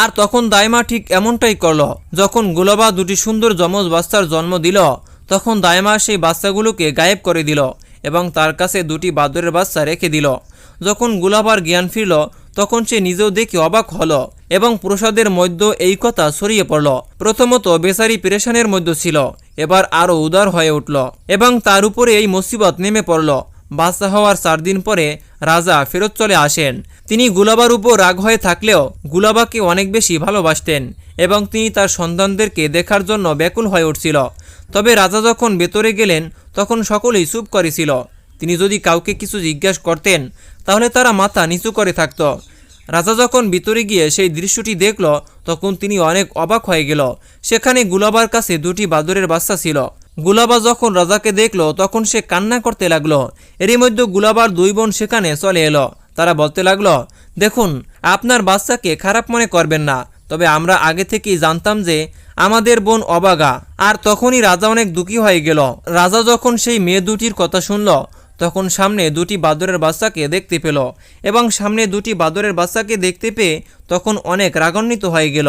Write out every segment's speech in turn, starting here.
আর তখন দাইমা ঠিক এমনটাই করল, যখন গুলাবা দুটি সুন্দর যমজ বাচ্চার জন্ম দিল, তখন দাইমা সেই বাচ্চাগুলোকে গায়েব করে দিল এবং তার কাছে দুটি বাদরের বাচ্চা রেখে দিল। যখন গুলাবার জ্ঞান ফিরল, তখন সে নিজেও দেখে অবাক হল এবং প্রসাদের মধ্যে এই কথা ছড়িয়ে পড়ল। প্রথমত বেচারি পেরেশানের মধ্যে ছিল, এবার আরও উদার হয়ে উঠল এবং তার উপরে এই মুসিবত নেমে পড়ল। বাচ্চা হওয়ার চার দিন পরে রাজা ফেরত চলে আসেন। তিনি গুলাবার উপর রাগ হয়ে থাকলেও গুলাবাকে অনেক বেশি ভালোবাসতেন এবং তিনি তার সন্তানদেরকে দেখার জন্য ব্যাকুল হয়ে উঠছিল। তবে রাজা যখন ভেতরে গেলেন, তখন সকলেই চুপ করেছিল। তিনি যদি কাউকে কিছু জিজ্ঞাসা করতেন, তাহলে তারা মাথা নিচু করে থাকত। রাজা যখন ভিতরে গিয়ে সেই দৃশ্যটি দেখল, তখন তিনি অনেক অবাক হয়ে গেল। সেখানে গুলাবার কাছে দুটি বাদরের বাচ্চা ছিল। গুলাবা যখন রাজাকে দেখল, তখন সে কান্না করতে লাগল। এরই মধ্যে গুলাবার দুই বোন সেখানে চলে এলো। তারা বলতে লাগল, দেখুন, আপনার বাচ্চাকে খারাপ মনে করবেন না, তবে আমরা আগে থেকেই জানতাম যে আমাদের বোন অবাগা, আর তখনই রাজা অনেক দুঃখী হয়ে গেল। রাজা যখন সেই মেয়ে দুটির কথা শুনল, তখন সামনে দুটি বাদরের বাচ্চাকে দেখতে পেল, এবং সামনে দুটি বাদরের বাচ্চাকে দেখতে পেয়ে তখন অনেক রাগান্বিত হয়ে গেল।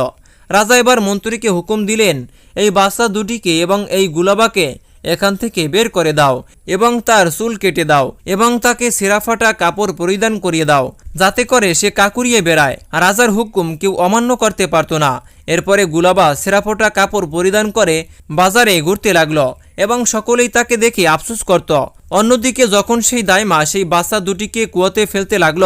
রাজা এবার মন্ত্রীকে হুকুম দিলেন, এই বাচ্চা দুটিকে এবং এই গুলাবাকে এখান থেকে বের করে দাও এবং তার চুল কেটে দাও এবং তাকে সেরাফাটা কাপড় পরিধান করিয়ে দাও, যাতে করে সে কাকুরিয়ে বেড়ায়। রাজার হুকুম কেউ অমান্য করতে পারত না। এরপরে গুলাবা সেরাফোটা কাপড় পরিধান করে বাজারে ঘুরতে লাগল এবং সকলেই তাকে দেখে আফসোস করত। অন্যদিকে যখন সেই দাইমা সেই বাচ্চা দুটিকে কুয়াতে ফেলতে লাগল,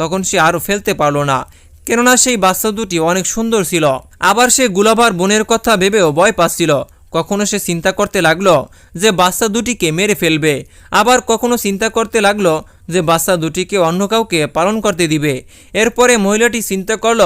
তখন সে আরও ফেলতে পারল না। কেননা সেই বাচ্চা দুটি অনেক সুন্দর ছিল। আবার সে গুলাবার বোনের কথা ভেবেও ভয় পাচ্ছিল। কখনো সে চিন্তা করতে লাগল যে বাচ্চা দুটিকে মেরে ফেলবে। আবার কখনো চিন্তা করতে লাগল যে বাচ্চা দুটিকে অন্য কাউকে পালন করতে দিবে। এরপরে মহিলাটি চিন্তা করল,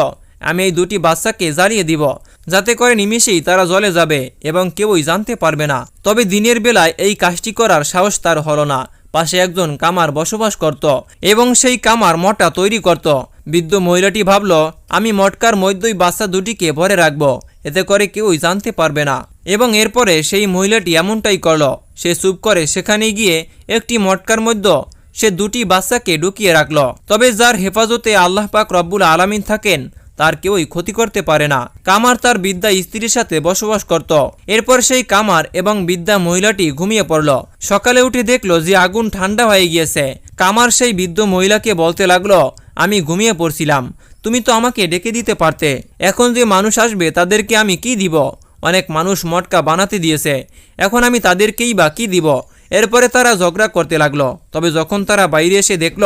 আমি এই দুটি বাচ্চাকে জ্বালিয়ে দিব। যাতে করে নিমিষেই তারা জলে যাবে এবং কেউই জানতে পারবে না। তবে দিনের বেলায় এই কাজটি করার সাহস তার হলো না। পাশে একজন কামার বসবাস করত এবং সেই কামার মটা তৈরি করত। বৃদ্ধ মহিলাটি ভাবল, আমি মটকার মধ্যেই বাচ্চা দুটিকে ভরে রাখব, এতে করে কেউই জানতে পারবে না। এবং এরপরে সেই মহিলাটি এমনটাই করল, সে চুপ করে সেখানে গিয়ে একটি মটকার মধ্যে সে দুটি বাচ্চাকে ঢুকিয়ে রাখল। তবে যার হেফাজতে আল্লাহ পাক রব্বুল আলামিন থাকেন, তার কেউই ক্ষতি করতে পারে না। কামার তার বিদ্যা স্ত্রীর সাথে বসবাস করত। এরপর সেই কামার এবং বিদ্যা মহিলাটি ঘুমিয়ে পড়ল। সকালে উঠে দেখল যে আগুন ঠান্ডা হয়ে গিয়েছে। কামার সেই বৃদ্ধ মহিলাকে বলতে লাগল আমি ঘুমিয়ে পড়ছিলাম। তুমি তো আমাকে ডেকে দিতে পারতে। এখন যে মানুষ আসবে, তাদেরকে আমি কি দিব? অনেক মানুষ মটকা বানাতে দিয়েছে। এখন আমি তাদেরকেই বা কি দিব? এরপরে তারা ঝগড়া করতে লাগল। তবে যখন তারা বাইরে এসে দেখল,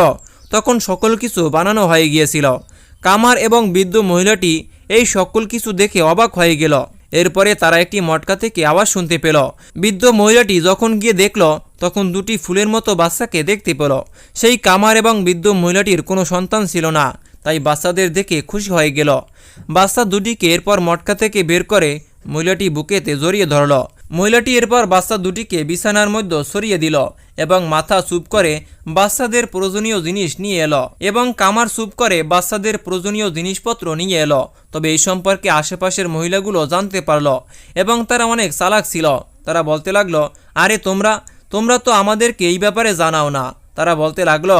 তখন সকল কিছু বানানো হয়ে গিয়েছিল। কামার এবং বৃদ্ধ মহিলাটি এই সকল কিছু দেখে অবাক হয়ে গেল। এরপরে তারা একটি মটকা থেকে আওয়াজ শুনতে পেল। বৃদ্ধ মহিলাটি যখন গিয়ে দেখল, তখন দুটি ফুলের মতো বাচ্চাকে দেখতে পেল। সেই কামার এবং বৃদ্ধ মহিলাটির কোনো সন্তান ছিল না, তাই বাচ্চাদের দেখে খুশি হয়ে গেল। বাচ্চা দুটিকে এরপর মটকা থেকে বের করে মহিলাটি বুকেতে জড়িয়ে ধরল। মহিলাটি এরপর বাচ্চা দুটিকে বিছানার মধ্যে সরিয়ে দিল। এবং মাথা চুপ করে বাচ্চাদের প্রয়োজনীয় জিনিস নিয়ে এলো এবং কামার চুপ করে বাচ্চাদের প্রয়োজনীয় জিনিসপত্র নিয়ে এলো। তবে এই সম্পর্কে আশেপাশের মহিলাগুলো জানতে পারল এবং তারা অনেক চালাক ছিল। তারা বলতে লাগল, আরে তোমরা তোমরা তো আমাদেরকে এই ব্যাপারে জানাও না। তারা বলতে লাগল,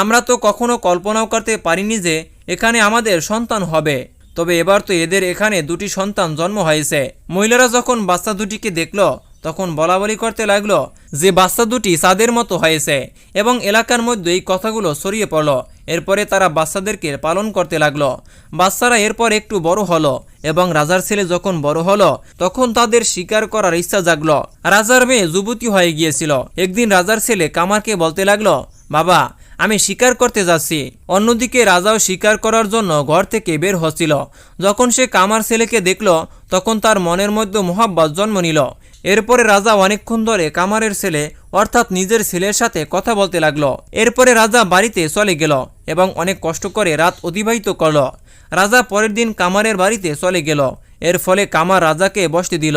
আমরা তো কখনো কল্পনাও করতে পারিনি যে এখানে আমাদের সন্তান হবে। তবে এবার তো এদের এখানে দুটি সন্তান জন্ম হয়েছে। মহিলারা যখন বাচ্চা দুটিকে দেখল তখন বলা বলি করতে লাগল যে বাচ্চা দুটি চাঁদের মতো হয়েছে এবং এলাকার মধ্যে এই কথাগুলো ছড়িয়ে পড়ল। এরপরে তারা বাচ্চাদেরকে পালন করতে লাগল। বাচ্চারা এরপর একটু বড় হলো এবং রাজার ছেলে যখন বড় হলো, তখন তাদের শিকার করার ইচ্ছা জাগলো। রাজার মেয়ে যুবতী হয়ে গিয়েছিল। একদিন রাজার ছেলে কামারকে বলতে লাগল, বাবা, আমি শিকার করতে যাচ্ছি। অন্যদিকে রাজাও শিকার করার জন্য ঘর থেকে বের হচ্ছিল। যখন সে কামার ছেলেকে দেখল, তখন তার মনের মধ্যে মোহাব্বত জন্ম নিল। এরপরে রাজা অনেকক্ষণ ধরে কামারের ছেলে, অর্থাৎ নিজের ছেলের সাথে কথা বলতে লাগল। এরপরে রাজা বাড়িতে চলে গেল এবং অনেক কষ্ট করে রাত অতিবাহিত করল। রাজা পরের দিন কামারের বাড়িতে চলে গেল। এর ফলে কামার রাজাকে বসতে দিল।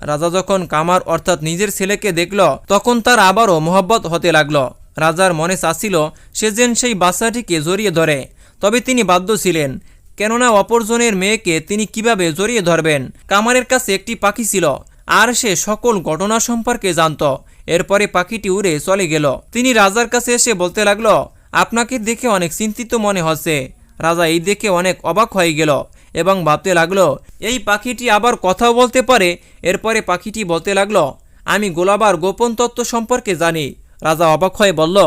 রাজা যখন কামার, অর্থাৎ নিজের ছেলেকে দেখল, তখন তার আবারও মোহব্বত হতে লাগল। রাজার মনে চাচ্ছিল, সে যেন সেই বাচ্চাটিকে জড়িয়ে ধরে। তবে তিনি বাধ্য ছিলেন। কেননা অপরজনের মেয়েকে তিনি কীভাবে জড়িয়ে ধরবেন? কামারের কাছে একটি পাখি ছিল। আর সে সকল ঘটনা সম্পর্কে জানত। এরপরে পাখিটি উড়ে চলে গেল। তিনি রাজার কাছে এসে বলতে লাগল, আপনাকে দেখে অনেক চিন্তিত মনে হচ্ছে। রাজা এই দেখে অনেক অবাক হয়ে গেল এবং ভাবতে লাগল, এই পাখিটি আবার কথাও বলতে পারে? এরপরে পাখিটি বলতে লাগল, আমি গোলাবার গোপন তত্ত্ব সম্পর্কে জানি। রাজা অবাক হয়ে বলল,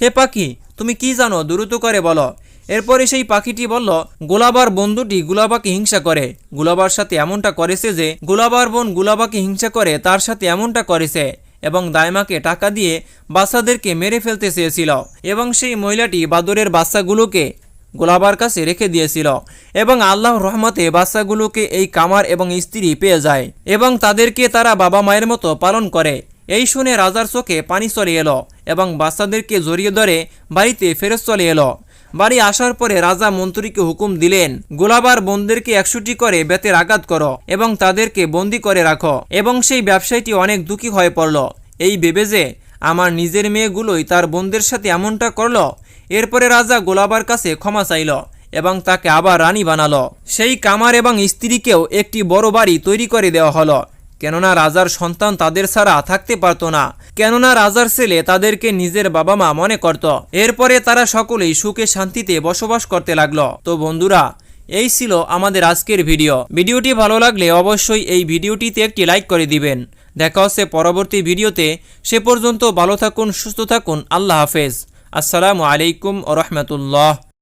হে পাখি, তুমি কি জানো? দ্রুত করে বলো। এরপরে সেই পাখিটি বলল, গোলাবার বন্ধুটি গুলাবাকে হিংসা করে। গুলাবার সাথে এমনটা করেছে যে, গুলাবার বোন গুলাবাকে হিংসা করে, তার সাথে এমনটা করেছে এবং দায়মাকে টাকা দিয়ে বাচ্চাদেরকে মেরে ফেলতে চেয়েছিল এবং সেই মহিলাটি বাদরের বাচ্চাগুলোকে গোলাবার কাছে রেখে দিয়েছিল এবং আল্লাহর রহমতে বাচ্চাগুলোকে এই কামার এবং স্ত্রী পেয়ে যায় এবং তাদেরকে তারা বাবা মায়ের মতো পালন করে। এই শুনে রাজার চোখে পানি চলে এলো এবং বাচ্চাদেরকে জড়িয়ে ধরে বাড়িতে ফেরত চলে এলো। বাড়ি আসার পরে রাজা মন্ত্রীকে হুকুম দিলেন, গোলাবার বন্দেরকে একশোটি করে বেতের আঘাত করো এবং তাদেরকে বন্দি করে রাখো এবং সেই ব্যবসায়ীটি অনেক দুঃখী হয়ে পড়ল। এই ভেবে যে আমার নিজের মেয়েগুলোই তার বোনদের সাথে এমনটা করল, এরপরে রাজা গোলাবার কাছে ক্ষমা চাইল এবং তাকে আবার রানী বানালো। সেই কামার এবং স্ত্রীকেও একটি বড় বাড়ি তৈরি করে দেওয়া হলো। কেননা রাজার সন্তান তাদের ছাড়া থাকতে পারতো না। কেননা রাজার ছেলে তাদেরকে নিজের বাবা মা মনে করত। এরপরে তারা সকলেই সুখে শান্তিতে বসবাস করতে লাগল। তো বন্ধুরা, এই ছিল আমাদের আজকের ভিডিও। ভিডিওটি ভালো লাগলে অবশ্যই এই ভিডিওটিতে একটি লাইক করে দিবেন। দেখা হচ্ছে পরবর্তী ভিডিওতে। সে পর্যন্ত ভালো থাকুন, সুস্থ থাকুন। আল্লাহ হাফেজ। আসসালামু আলাইকুম রহমতুল্লাহ